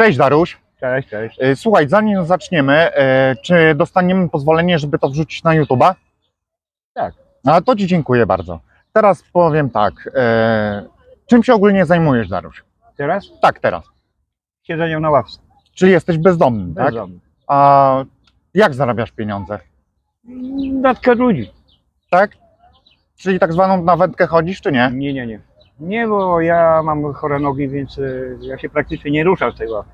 Cześć Daruś. Cześć, cześć. Y, Słuchaj, zanim zaczniemy, y, czy dostaniemy pozwolenie, żeby to wrzucić na YouTube'a? Tak. No to Ci dziękuję bardzo. Teraz powiem tak. y, Czym się ogólnie zajmujesz, Daruś? Teraz Tak, teraz. siedzenie na ławce. Czy jesteś bezdomny, tak? Bezdomny. A jak zarabiasz pieniądze? Datka ludzi. Tak? Czyli tak zwaną na wędkę chodzisz, czy nie? Nie, nie, nie. Nie, bo ja mam chore nogi, więc y, ja się praktycznie nie ruszam z tej ławki.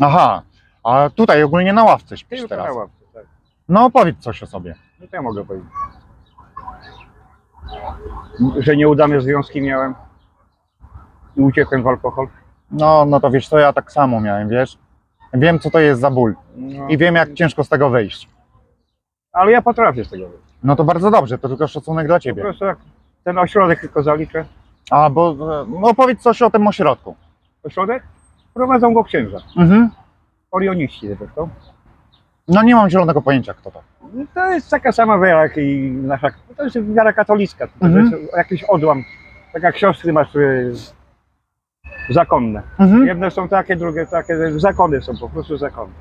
Aha. A tutaj ogólnie na ławce śpisz Tylko na teraz. ławce, tak. No powiedz coś o sobie. No to ja mogę powiedzieć. Że nieudane związki miałem i uciekłem w alkohol. No, no to wiesz co, ja tak samo miałem, wiesz? Wiem, co to jest za ból No, i wiem, jak ciężko z tego wyjść. Ale ja potrafię z tego wyjść. No to bardzo dobrze, to tylko szacunek dla Po Ciebie. prostu jak ten ośrodek tylko zaliczę. A, bo no powiedz coś o tym ośrodku. Ośrodek? Prowadzą go księża. Mhm. Orioniści zresztą. No nie mam zielonego pojęcia, kto to. No To jest taka sama wiara, jak i nasza. To jest wiara katolicka. To Mhm. jest jakiś odłam. Tak jak siostry masz y, zakonne. Mhm. Jedne są takie, drugie takie. Zakony są po prostu zakony.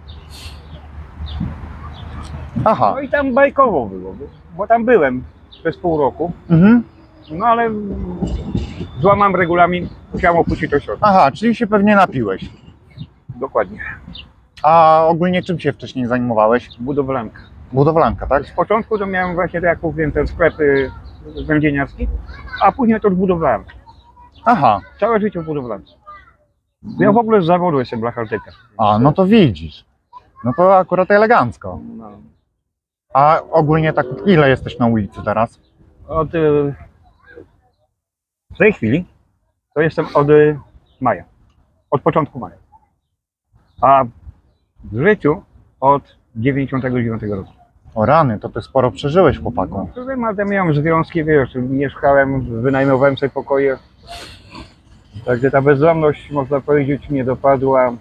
Aha. No i tam bajkowo było, bo tam byłem przez pół roku. Mhm. No ale złamam regulamin, musiałem opuścić ośrodek. Aha, czyli się pewnie napiłeś. Dokładnie. A ogólnie czym się wcześniej zajmowałeś? Budowlanka. Budowlanka, tak? Z początku to miałem właśnie, tak jak mówiłem, ten sklep y, a później to już budowałem. Aha. Całe życie w budowlance. Ja w ogóle z zawodu jestem blachartyka. A, no to widzisz. No to akurat elegancko. No. A ogólnie tak ile jesteś na ulicy teraz? Od, y, w tej chwili to jestem od y, maja. Od początku maja. A w życiu od 99 roku. O rany, to ty sporo przeżyłeś, chłopaku. No, ale miałem związki, wiesz, mieszkałem, wynajmowałem sobie pokoje. Także ta bezdomność, można powiedzieć, mnie dopadła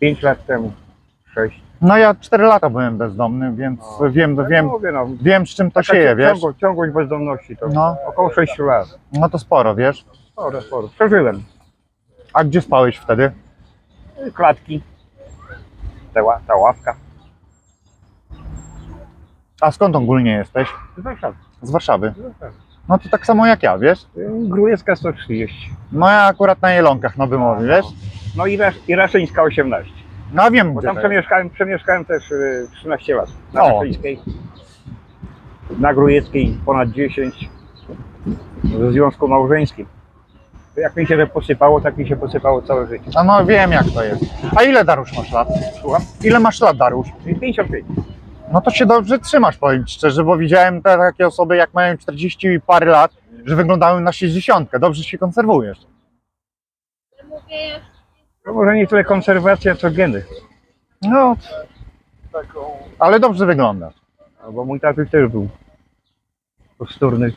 5 lat temu, 6. No ja 4 lata byłem bezdomny, więc No. wiem, wiem, Mówię, no, wiem z czym to taka sieje, wiesz? ciągłość, ciągłość bezdomności to No. około 6 lat. No to sporo, wiesz? Sporo, sporo. Przeżyłem. A gdzie spałeś wtedy? Klatki, ta, ła- ta ławka. A skąd ogólnie jesteś? Z Warszawy. Z Warszawy. z Warszawy. No to tak samo jak ja, wiesz? Grujecka 130. No ja akurat na Jelonkach na Wymowie, wiesz? No i, i Raszyńska 18. No a wiem, Bo gdzie tam to jest. przemieszkałem, przemieszkałem też y, 13 lat. Na O. Raszyńskiej. Na Grujeckiej ponad 10. W związku małżeńskim. To Jak mi się posypało, tak mi się posypało całe życie. A no wiem jak to jest. A ile Darusz masz lat? Słucham? Ile masz lat, Darusz? Czyli 55. No to się dobrze trzymasz, powiem ci szczerze, bo widziałem te takie osoby, jak mają 40 i parę lat, że wyglądały na 60. Dobrze się konserwujesz. To może nie tyle konserwacja, co geny. No, ale dobrze wyglądasz. No, Bo mój tatuś też był kosturny.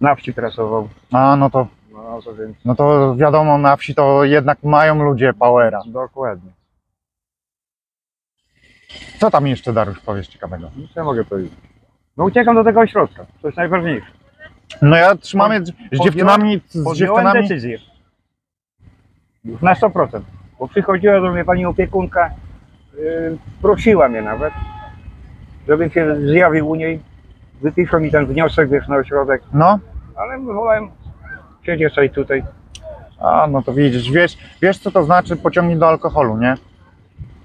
Na wsi pracował. A no to, No to więc no to wiadomo, na wsi to jednak mają ludzie powera. dokładnie. Co tam jeszcze, Darusz, powiesz ciekawego? No, Co ja mogę powiedzieć? No uciekam do tego ośrodka. To jest najważniejsze. No ja trzymamy z z dziewczynami, z Podjąłem dziewczynami, decyzję. Już na 100%. Bo przychodziła do mnie pani opiekunka, yy, prosiła mnie nawet, żebym się zjawił u niej. Wypiszą mi ten wniosek, wiesz, na ośrodek, no, ale wolałem siedzieć sobie tutaj. a no to widzisz, wiesz, wiesz co to znaczy pociągnij do alkoholu, nie?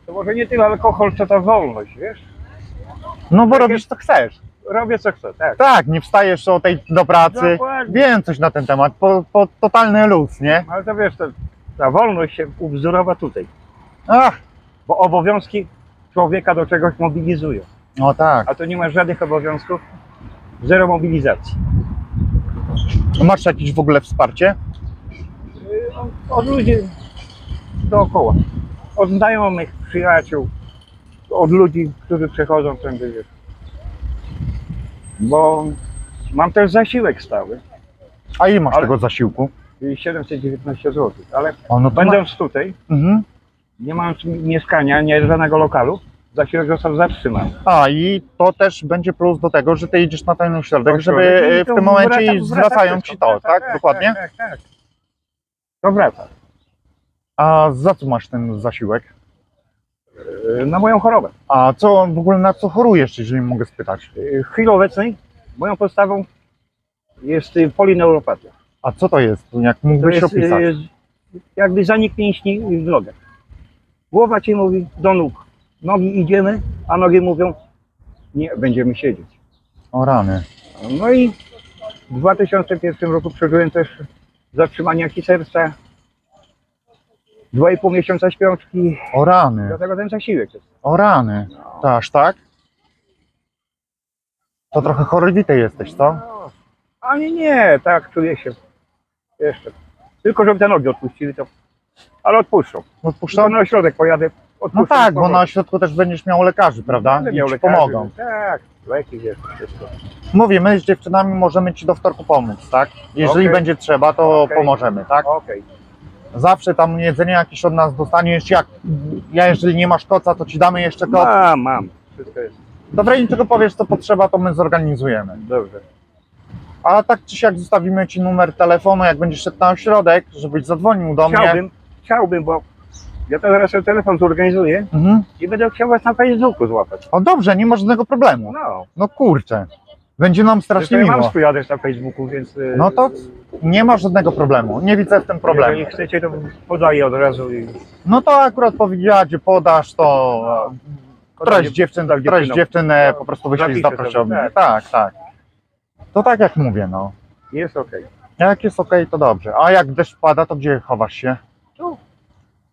To może nie tyle alkohol, co ta wolność, wiesz? No bo Tak robisz co chcesz. Robię co chcę, tak. Tak, nie wstajesz o tej do pracy. Dokładnie. Wiem coś na ten temat, po, po totalny luz, nie? Ale to wiesz, to, ta wolność się ubzdurawa tutaj. Ach, Bo obowiązki człowieka do czegoś mobilizują. no tak. A tu nie masz żadnych obowiązków, zero mobilizacji. Masz jakieś w ogóle wsparcie? Yy, Od, od ludzi dookoła. Od znajomych, przyjaciół, od ludzi, którzy przechodzą tędy. wiesz. Bo mam też zasiłek stały, A ile masz Ale- tego zasiłku? Czyli 719 zł, ale O, no to będąc tutaj, mhm. nie mając mieszkania, nie żadnego lokalu, zasiłek został zatrzymany. A i to też będzie plus do tego, że ty idziesz na ten ośrodek, żeby i e, w tym momencie wraca zwracają ci to, tak? Dokładnie? Tak, tak, tak. to wraca. A za co masz ten zasiłek? Yy, Na moją chorobę. A co w ogóle na co chorujesz, jeżeli mogę spytać? Yy, W chwili obecnej moją podstawą jest yy, polineuropatia. A co to jest? Jak To mógłbyś jest opisać? yy, jakby zanik mięśni w nogach. Głowa ci mówi do nóg. Nogi idziemy, a nogi mówią nie, będziemy siedzieć. O rany. No i w 2001 roku przeżyłem też zatrzymanie akcji serca. Dwa i pół miesiąca śpiączki. O rany. Dlatego ten zasiłek jest. O rany. To aż tak? To trochę chorowity jesteś, co? No, ani nie, tak czuję się. Jeszcze. Tylko żeby te nogi odpuścili, to. Ale odpuszczą. Tylko Odpuszczam? na ośrodek pojadę. No tak, bo na ośrodku też będziesz miał lekarzy, prawda? Będę I miał ci lekarzy, pomogą. Tak, leki wiesz, wszystko. Mówię, my z dziewczynami możemy ci do wtorku pomóc, tak? Jeżeli Okej. będzie trzeba, to Okej. pomożemy, tak? Okej. Zawsze tam jedzenie jakieś od nas dostaniesz. Jak ja, jeżeli nie masz koca, to ci damy jeszcze koc. Mam, mam. Wszystko jest Dobra, niczego powiesz, co potrzeba, to my zorganizujemy. dobrze. A tak czy siak zostawimy ci numer telefonu, jak będziesz szedł na ośrodek, żebyś zadzwonił do mnie. Chciałbym, chciałbym, bo ja zaraz ten telefon zorganizuję Mhm. i będę chciał was na Facebooku złapać. O dobrze, nie ma żadnego problemu. No. No kurczę. Będzie nam strasznie Zresztą ja mam miło. swój adres na Facebooku, więc. y, No to nie ma żadnego problemu. Nie widzę w tym problemu. Jeżeli chcecie, to podaję od razu i No to akurat powiedziała, gdzie podasz, to któraś dziewczyn, tak, któraś dziewczyną. dziewczynę No, po prostu wyślij zapiszę zaprosi sobie, od mnie. tak. Tak, tak. To tak jak mówię, no. jest okej. Jak jest okej, to dobrze. A jak deszcz pada, to gdzie chowasz się? Tu.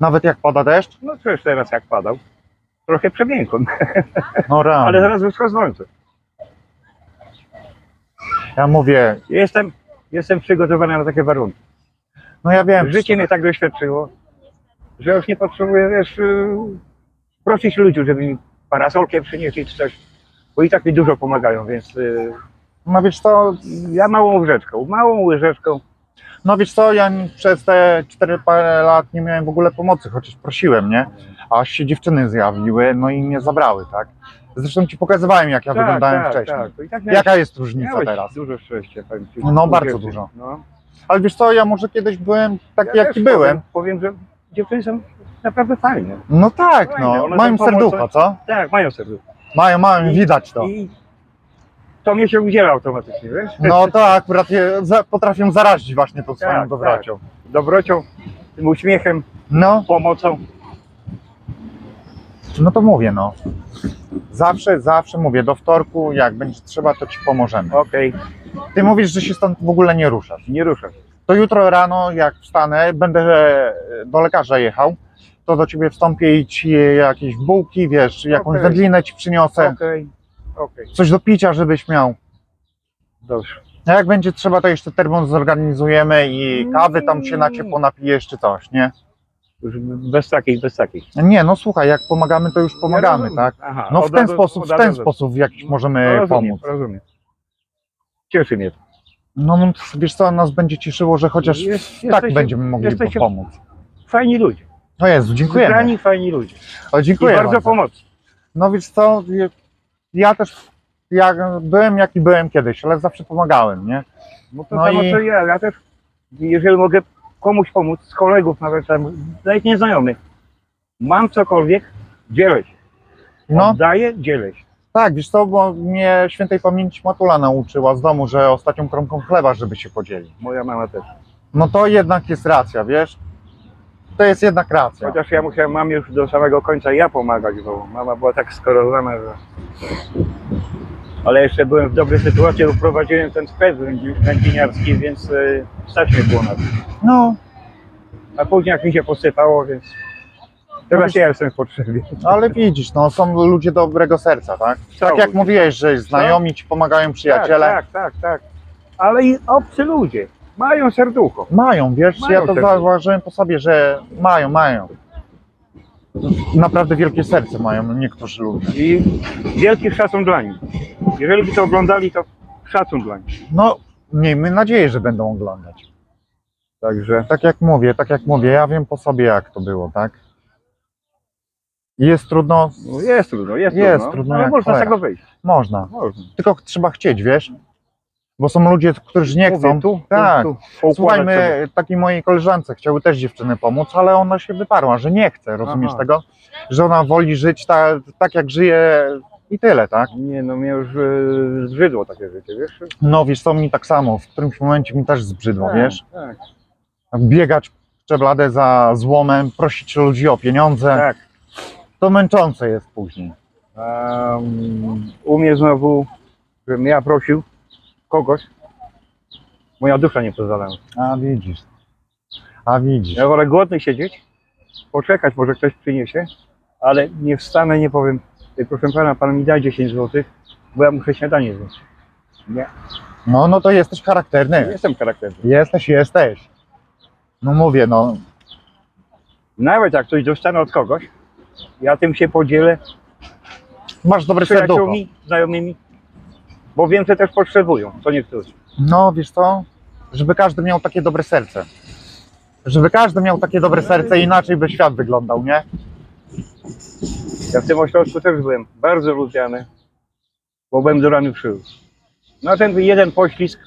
Nawet jak pada deszcz? No przecież teraz jak padał. Trochę przemiękłem, No rano. ale zaraz wyszło słońce. Ja mówię, Jestem, jestem przygotowany na takie warunki. no ja wiem. Życie mnie tak doświadczyło, że już nie potrzebuję, wiesz, y, prosić ludzi, żeby mi parasolkę przynieśli czy coś, bo i tak mi dużo pomagają, więc y, No wiesz co, ja małą łyżeczką, małą łyżeczką, no wiesz co, ja przez te 4 parę lat nie miałem w ogóle pomocy, chociaż prosiłem, nie? Aż się dziewczyny zjawiły, no i mnie zabrały, tak? Zresztą ci pokazywałem, jak ja wyglądałem wcześniej. Tak, to i tak miałeś, Jaka jest różnica miałeś teraz? dużo szczęścia, powiem ci. No, bardzo dużo. No. Ale wiesz co, ja może kiedyś byłem taki, Ja jaki też byłem. Powiem, powiem, że dziewczyny są naprawdę fajne. No tak, Fajne, no. one Mają są serducha, co? Tak, mają serducho. Mają, mają, I- widać to. I to mnie się udziela automatycznie, wiesz? No to akurat je za, potrafią zarazić właśnie tą swoją Tak, dobrocią. Dobrocią, tym uśmiechem, No, pomocą. no to mówię, no. Zawsze, zawsze mówię, do wtorku, jak będzie trzeba, to ci pomożemy. Okej, Ty mówisz, że się stąd w ogóle nie ruszasz. nie ruszam. To jutro rano, jak wstanę, będę e, do lekarza jechał, to do ciebie wstąpię i ci jakieś bułki, wiesz, jakąś Okej. wędlinę ci przyniosę, Okej, okej, coś do picia, żebyś miał. dobrze. A jak będzie trzeba, to jeszcze termos zorganizujemy i kawy tam się na ciepło napijesz czy coś, nie? Już bez takich, bez takich. Nie, no słuchaj, jak pomagamy, to już pomagamy, rozumiem. tak? Aha, No w od ten razu- sposób, od w ten razu- sposób w jakiś No, możemy rozumiem, pomóc. rozumiem. Cieszy mnie to. No, no wiesz co, nas będzie cieszyło, że chociaż Jest- tak jesteście- będziemy mogli jesteście- pomóc. Fajni ludzie. O Jezu, dziękujemy. Zgrani, fajni ludzie. O, I dziękuję bardzo bardzo. pomocni. No wiesz co, ja też jak byłem jaki byłem kiedyś, ale zawsze pomagałem, nie? No to No samo i- co ja. Ja też, jeżeli mogę komuś pomóc, z kolegów nawet nawet nieznajomych, mam cokolwiek, dzielę się. No Oddaję, dzielę się. tak, wiesz co, bo mnie świętej pamięci Matula nauczyła z domu, że ostatnią kromką chleba, żeby się podzielić. Moja mama też. No to jednak jest racja, wiesz? To jest jednak racja. Chociaż ja musiałem mamie już do samego końca ja pomagać, bo mama była tak skorowana, że... Ale jeszcze byłem w dobrej sytuacji, bo prowadziłem ten sklep wędliniarski, więc y, stać mnie było na to. No, A później jak mi się posypało, więc teraz ja jestem w potrzebie. ale widzisz, no są ludzie dobrego serca, tak? Tak jak mówiłeś, że znajomi ci pomagają, przyjaciele. Tak, tak, tak, tak. Ale i obcy ludzie mają serducho. Mają, wiesz, Mają ja to serce. zauważyłem po sobie, że mają, mają. Naprawdę wielkie serce mają niektórzy ludzie. I wielki szacun dla nich. Jeżeli by to oglądali, to szacun dla nich. No, miejmy nadzieję, że będą oglądać. Także Tak jak mówię, tak jak mówię, ja wiem po sobie jak to było, tak? Jest trudno, no jest trudno, jest, Jest trudno. trudno ale jak można z cholera. tego wyjść. można. Można. Tylko trzeba chcieć, wiesz? Bo są ludzie, którzy nie chcą. Mówię, tu, tak. tu, tu, poukładać Słuchaj, sobie. my takiej mojej koleżance chciały też dziewczyny pomóc, ale ona się wyparła, że nie chce, rozumiesz Aha. tego? Że ona woli żyć ta, tak, jak żyje i tyle, tak? Nie, no mnie już e, zbrzydło takie życie, wiesz? No wiesz co, mi tak samo, w którymś momencie mi też zbrzydło, Tak, wiesz? Tak, Biegać czebladę za złomem, prosić ludzi o pieniądze, tak. to męczące jest później. Um, u mnie znowu, żebym ja prosił kogoś, moja dusza nie pozwalała. A widzisz, a widzisz. Ja wolę głodny siedzieć, poczekać, może ktoś przyniesie, ale nie wstanę, nie powiem, "Ej, proszę pana, pan mi daj 10 zł, bo ja muszę śniadanie zjeść. Nie, No, no to jesteś charakterny. jestem charakterny. Jesteś, jesteś. No mówię, no, Nawet jak coś dostanę od kogoś, ja tym się podzielę masz dobre serducho. znajomymi, bo wiem, że też potrzebują, co niektórzy. No, wiesz co? Żeby każdy miał takie dobre serce. Żeby każdy miał takie dobre serce, inaczej by świat wyglądał, nie? Ja w tym ośrodku też byłem bardzo lubiany, bo byłem do rany przył. No ten jeden poślizg,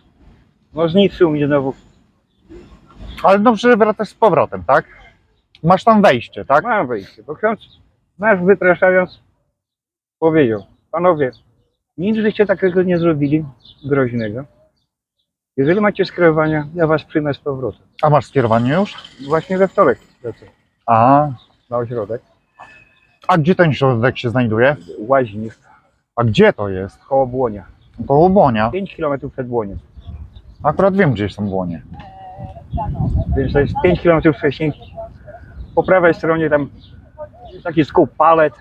no zniszczył mnie znowu. Ale dobrze, że wracasz z powrotem, tak? Masz tam wejście, tak? Mam wyjście, bo ksiądz nasz wypraszając powiedział, panowie, nic żeście takiego nie zrobili groźnego. Jeżeli macie skierowania, ja was przyjmę z powrotem. A masz skierowanie już? Właśnie we wtorek lecę A, na ośrodek. a gdzie ten środek się znajduje? Łaźnisz A gdzie to jest? koło Błonia. Koło Błonia. 5 km przed Błoniem. Akurat wiem, gdzie są Błonie. Więc to jest 5 km wcześniej. Po prawej stronie tam taki skup palet.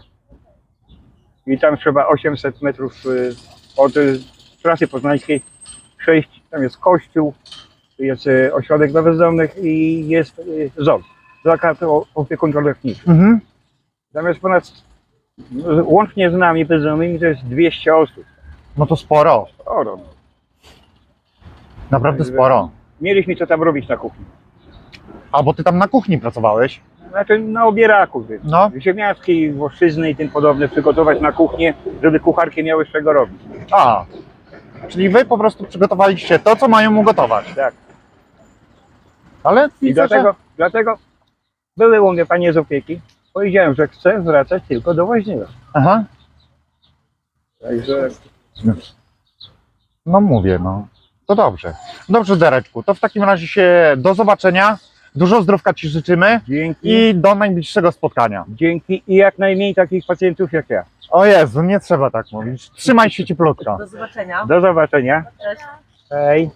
I tam trzeba 800 metrów y, od y, trasy poznańskiej przejść. Tam jest kościół, jest y, ośrodek dla bezdomnych i jest ZOL. Zakład o- opiekun leczniczy. Mhm. Tam jest ponad, no, łącznie z nami bezdomnymi, to jest 200 osób. No to sporo. Oro. Naprawdę sporo. Mieliśmy co tam robić na kuchni. A, bo ty tam na kuchni pracowałeś? Znaczy na obieraku. No. ziemniaczki, włoszczyzny i tym podobne przygotować na kuchnię, żeby kucharki miały z czego robić. A, czyli wy po prostu przygotowaliście to, co mają ugotować. Tak. Ale I widzę, dlatego, dlatego były u mnie panie z opieki. Powiedziałem, że chcę wracać tylko do. Że... Aha. Także No mówię, no. To dobrze. Dobrze, Dereczku. To w takim razie się do zobaczenia. Dużo zdrówka Ci życzymy dzięki, i do najbliższego spotkania. dzięki i jak najmniej takich pacjentów jak ja. O Jezu, nie trzeba tak mówić. Trzymaj się cieplutko. Do zobaczenia. Do zobaczenia. Cześć. Hej.